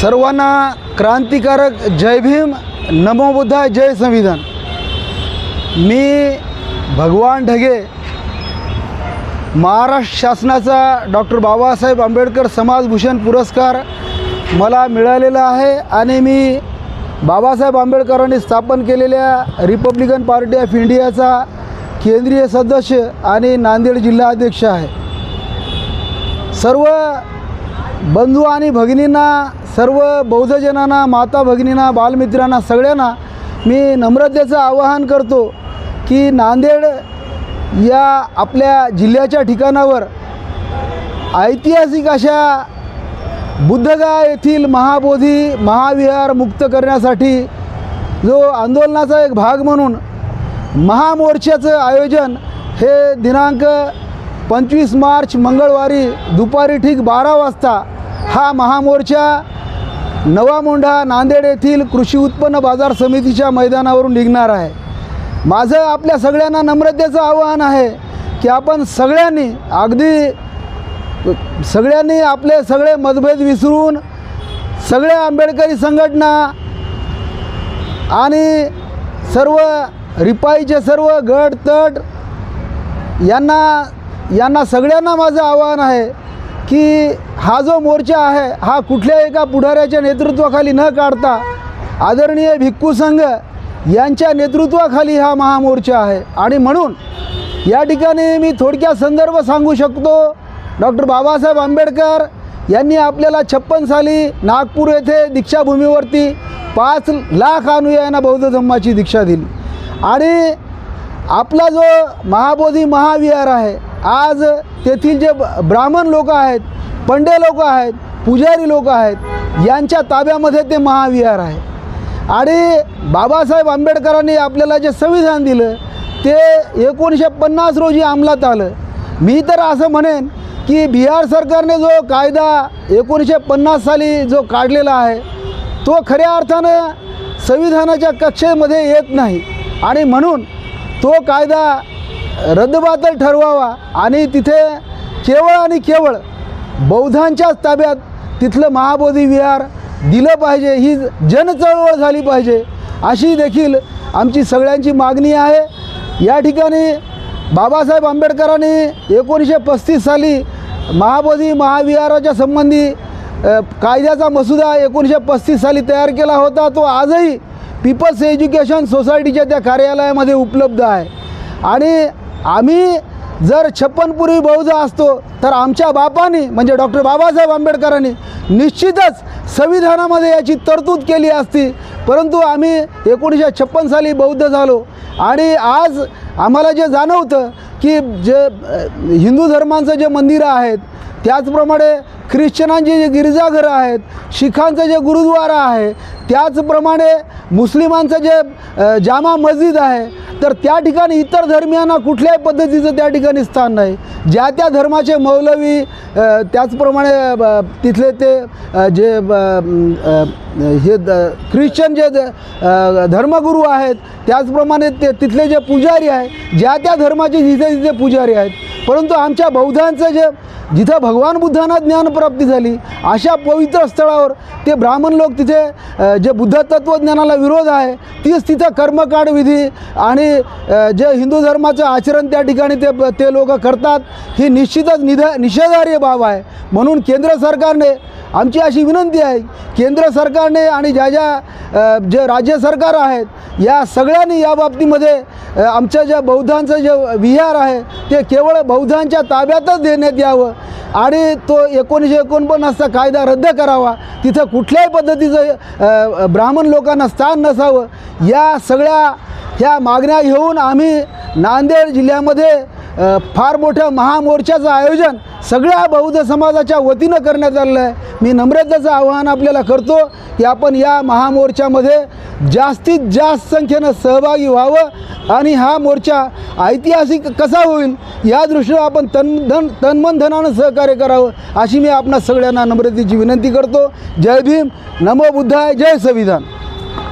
सर्वांना क्रांतिकारक जय भीम नमो बुद्धा जय संविधान. मी भगवान ढगे महाराष्ट्र शासनाचा डॉक्टर बाबासाहेब आंबेडकर समाजभूषण पुरस्कार मला मिळालेला आहे आणि मी बाबासाहेब आंबेडकरांनी स्थापन केलेल्या रिपब्लिकन पार्टी ऑफ इंडियाचा केंद्रीय सदस्य आणि नांदेड जिल्हा अध्यक्ष आहे. सर्व बंधू आणि भगिनींना सर्व बौद्धजनांना माता भगिनींना बालमित्रांना सगळ्यांना मी नम्रतेचं आवाहन करतो की नांदेड या आपल्या जिल्ह्याच्या ठिकाणावर ऐतिहासिक अशा बुद्धगा येथील महाबोधी महाविहार मुक्त करण्यासाठी जो आंदोलनाचा एक भाग म्हणून महामोर्चाचं आयोजन हे दिनांक पंचवीस मार्च मंगळवारी दुपारी ठीक बारा वाजता हा महामोर्चा नवा मोंढा नांदेड येथील कृषी उत्पन्न बाजार समितीच्या मैदानावरून निघणार आहे. माझं आपल्या सगळ्यांना नम्रतेचं आवाहन आहे की आपण सगळ्यांनी अगदी सगळ्यांनी आपले सगळे मतभेद विसरून सगळ्या आंबेडकरी संघटना आणि सर्व रिपाईचे सर्व गट तट यांना यांना सगळ्यांना माझं आव्हान आहे. की हा जो मोर्चा आहे हा कुठल्याही एका पुढाऱ्याच्या नेतृत्वाखाली न काढता आदरणीय भिक्खू संघ यांच्या नेतृत्वाखाली हा महामोर्चा आहे. आणि म्हणून या ठिकाणी मी थोडक्यात संदर्भ सांगू शकतो. डॉक्टर बाबासाहेब आंबेडकर यांनी आपल्याला छप्पन साली नागपूर येथे दीक्षाभूमीवरती पाच लाख अनुयायांना बौद्ध धम्माची दीक्षा दिली. आणि आपला जो महाबोधी महाविहार आहे आज तेथील जे ब्राह्मण लोक आहेत पंडे लोक आहेत पुजारी लोक आहेत यांच्या ताब्यामध्ये ते महाविहार आहे. आणि बाबासाहेब आंबेडकरांनी आपल्याला जे संविधान दिलं ते एकोणीसशे पन्नास रोजी अंमलात आलं. मी तर असं म्हणेन की बिहार सरकारने जो कायदा एकोणीसशे पन्नास साली जो काढलेला आहे तो खऱ्या अर्थानं संविधानाच्या कक्षेमध्ये येत नाही. आणि म्हणून तो कायदा रद्दबातल ठरवावा आणि तिथे केवळ आणि केवळ बौद्धांच्याच ताब्यात तिथलं महाबोधी विहार दिलं पाहिजे ही जनचळवळ झाली पाहिजे अशी देखील आमची सगळ्यांची मागणी आहे. या ठिकाणी बाबासाहेब आंबेडकरांनी एकोणीसशे पस्तीस साली महाबोधी महाविहाराच्या संबंधी कायद्याचा मसुदा एकोणीसशे पस्तीस साली तयार केला होता. तो आजही पीपल्स एज्युकेशन सोसायटीच्या त्या कार्यालयामध्ये उपलब्ध आहे. आणि आम्ही जर छप्पनपूर्वी बौद्ध असतो तर आमच्या बापाने म्हणजे डॉक्टर बाबासाहेब आंबेडकरांनी निश्चितच संविधानामध्ये याची तरतूद केली असती. परंतु आम्ही एकोणीसशे छप्पन साली बौद्ध झालो. आणि आज आम्हाला जे जाणवतं की जे हिंदू धर्मांचं जे मंदिरं आहेत त्याचप्रमाणे ख्रिश्चनांची जे गिरजाघरं आहेत शिखांचं जे गुरुद्वारा आहे त्याचप्रमाणे मुस्लिमांचं जे जामा मस्जिद आहे तर त्या ठिकाणी इतर धर्मियांना कुठल्याही पद्धतीचं त्या ठिकाणी स्थान नाही. ज्या त्या धर्माचे मौलवी त्याचप्रमाणे ब- तिथले ते जे ब- हे द- ख्रिश्चन जे द- धर्मगुरू आहेत त्याचप्रमाणे ते तिथले जे पुजारी आहे ज्या त्या धर्माचे जिथे तिथे पुजारी आहेत. परंतु आमच्या बौद्धांचं जे जिथं भगवान बुद्धांना ज्ञानप्राप्ती झाली अशा पवित्र स्थळावर ते ब्राह्मण लोक तिथे जे बुद्ध तत्त्वज्ञानाला विरोध आहे तीच तिथं कर्मकांड विधी आणि जे हिंदू धर्माचं आचरण त्या ठिकाणी ते ते लोक करतात ही निश्चितच निध निषेधार्य बाब आहे. म्हणून केंद्र सरकारने आमची अशी विनंती आहे केंद्र सरकारने आणि ज्या ज्या जे राज्य सरकार आहेत या सगळ्यांनी या बाबतीमध्ये आमच्या ज्या बौद्धांचं जे विहार आहे ते केवळ बौद्धांच्या ताब्यातच देण्यात यावं. आणि तो एकोणीसशे एकोणपन्नासचा कायदा रद्द करावा. तिथं कुठल्याही पद्धतीचं ब्राह्मण लोकांना स्थान नसावं. या सगळ्या ह्या मागण्या घेऊन आम्ही नांदेड जिल्ह्यामध्ये फार मोठ्या महामोर्चाचं आयोजन सगळ्या बौद्ध समाजाच्या वतीनं करण्यात आलेलं आहे. मी नम्रतेचं आवाहन आपल्याला करतो की आपण या महामोर्चामध्ये जास्तीत जास्त संख्येनं सहभागी व्हावं आणि हा मोर्चा ऐतिहासिक कसा होईल या दृष्टीनं आपण तन धन तन्मन धनानं सहकार्य करावं अशी मी आपणा सगळ्यांना नम्रतेची विनंती करतो. जय भीम. नमो बुद्धाय. जय संविधान.